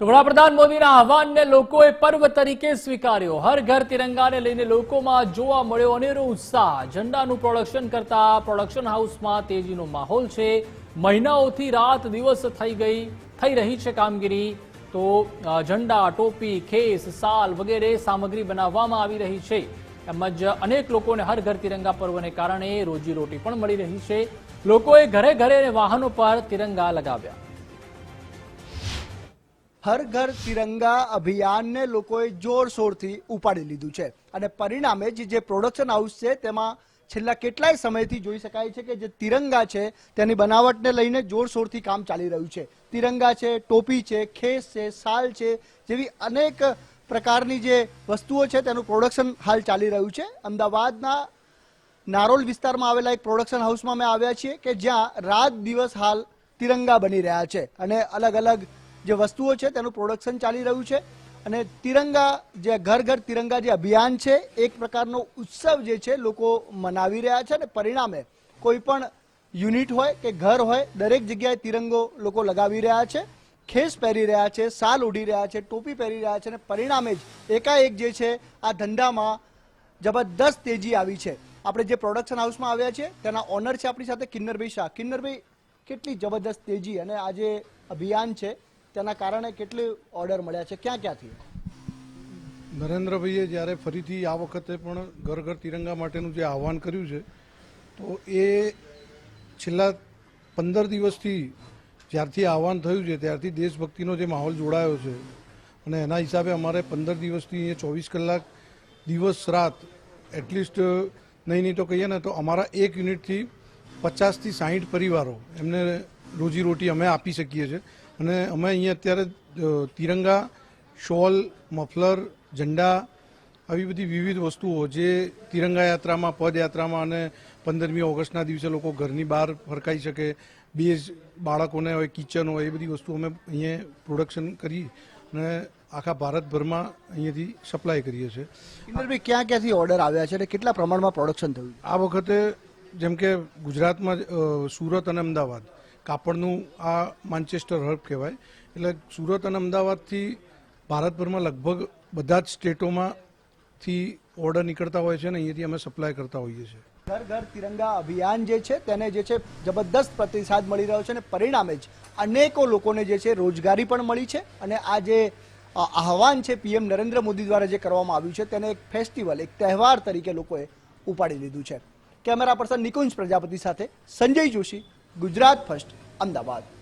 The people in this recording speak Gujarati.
તો વડાપ્રધાન મોદીના આહવાનને લોકોએ પર્વ તરીકે સ્વીકાર્યો. હર ઘર તિરંગાને લઈને લોકોમાં જોવા મળ્યો અનેરો ઉત્સાહ. ઝંડાનું પ્રોડક્શન કરતા પ્રોડક્શન હાઉસમાં તેજીનો માહોલ છે. મહિનાઓથી રાત દિવસ થઈ ગઈ, થઈ રહી છે કામગીરી. તો ઝંડા, ટોપી, ખેસ, સાલ વગેરે સામગ્રી બનાવવામાં આવી રહી છે. તેમજ અનેક લોકોને હર ઘર તિરંગા પર્વને કારણે રોજીરોટી પણ મળી રહી છે. લોકોએ ઘરે ઘરે વાહનો પર તિરંગા લગાવ્યા. હર ઘર તિરંગા અભિયાનને લોકોએ જોરશોરથી ઉપાડી લીધું છે. અને પરિણામે જે જે પ્રોડક્શન હાઉસ છે, તેમાં છેલ્લા કેટલાય સમયથી જોઈ શકાય છે કે જે તિરંગા છે, તેની બનાવટને લઈને જોરશોરથી કામ ચાલી રહ્યું છે. તિરંગા છે, ટોપી છે, ખેસ છે, સાલ છે, જેવી અનેક પ્રકારની જે વસ્તુઓ છે, તેનું પ્રોડક્શન હાલ ચાલી રહ્યું છે. અમદાવાદના નારોલ વિસ્તારમાં આવેલા એક પ્રોડક્શન હાઉસમાં અમે આવ્યા છીએ કે જ્યાં રાત દિવસ હાલ તિરંગા બની રહ્યા છે. અને અલગ અલગ જે વસ્તુઓ છે તેનું પ્રોડક્શન ચાલી રહ્યું છે. અને તિરંગા જે ઘર ઘર તિરંગા જે અભિયાન છે, એક પ્રકારનો ઉત્સવ જે છે લોકો મનાવી રહ્યા છે અને પરિણામે કોઈ પણ યુનિટ હોય કે ઘર હોય, દરેક જગ્યાએ તિરંગો લોકો લગાવી રહ્યા છે, ખેસ પહેરી રહ્યા છે, સાલ ઉડી રહ્યા છે, ટોપી પહેરી રહ્યા છે અને પરિણામે જ એકાએક જે છે આ ધંધામાં જબરદસ્ત તેજી આવી છે. આપણે જે પ્રોડક્શન હાઉસમાં આવ્યા છે તેના ઓનર છે આપણી સાથે કિન્નરભાઈ શાહ. કિન્નરભાઈ, કેટલી જબરદસ્ત તેજી અને આ જે અભિયાન છે તેના કારણે કેટલી ઓર્ડર મળ્યા છે? ક્યાં ક્યાંથી નરેન્દ્રભાઈએ જ્યારે ફરીથી આ વખતે પણ ઘર ઘર તિરંગા માટેનું જે આહવાન કર્યું છે, તો એ છેલ્લા પંદર દિવસથી જ્યારથી આહવાન થયું છે, ત્યારથી દેશભક્તિનો જે માહોલ જોડાયો છે અને એના હિસાબે અમારે પંદર દિવસથી અહીંયા ચોવીસ કલાક દિવસ રાત એટલીસ્ટ નહીં નહીં તો કહીએ ને તો અમારા એક યુનિટથી પચાસથી સાહીઠ પરિવારો એમને રોજીરોટી અમે આપી શકીએ છીએ. અને અમે અહીંયા અત્યારે તિરંગા શોલ મફલર ઝંડા આવી બધી વિવિધ વસ્તુઓ જે તિરંગા યાત્રામાં પદયાત્રામાં અને પંદરમી ઓગસ્ટના દિવસે લોકો ઘરની બહાર ફરકાઈ શકે બેઝ બાળકોને હોય કિચન હોય એ બધી વસ્તુ અમે અહીંયા પ્રોડક્શન કરી અને આખા ભારતભરમાં અહીંયાથી સપ્લાય કરીએ છીએ. ક્યાં ક્યાંથી ઓર્ડર આવ્યા છે અને કેટલા પ્રમાણમાં પ્રોડક્શન થયું? આ વખતે જેમ કે ગુજરાતમાં સુરત અને અમદાવાદ. કાપડનું આ માન્ચેસ્ટર હર્બ કહેવાય. એટલે સુરત અને અમદાવાદથી ભારતભરમાં લગભગ બધા જ સ્ટેટોમાંથી ઓર્ડર નીકળતા હોય છે અને અહીંયાથી અમે સપ્લાય કરતા હોઈએ છીએ. ઘર ઘર તિરંગા અભિયાન જે છે તેને જે છે જબરદસ્ત પ્રતિસાદ મળી રહ્યો છે અને પરિણામે જ અનેકો લોકોને જે છે રોજગારી પણ મળી છે અને આ જે આહવાન છે પીએમ નરેન્દ્ર મોદી દ્વારા જે કરવામાં આવ્યું છે તેને એક ફેસ્ટિવલ એક તહેવાર તરીકે લોકોએ ઉપાડી લીધું છે. કેમેરા પર્સન નિકુંજ પ્રજાપતિ સાથે સંજય જોશી ગુજરાત ફર્સ્ટ અમદાવાદ.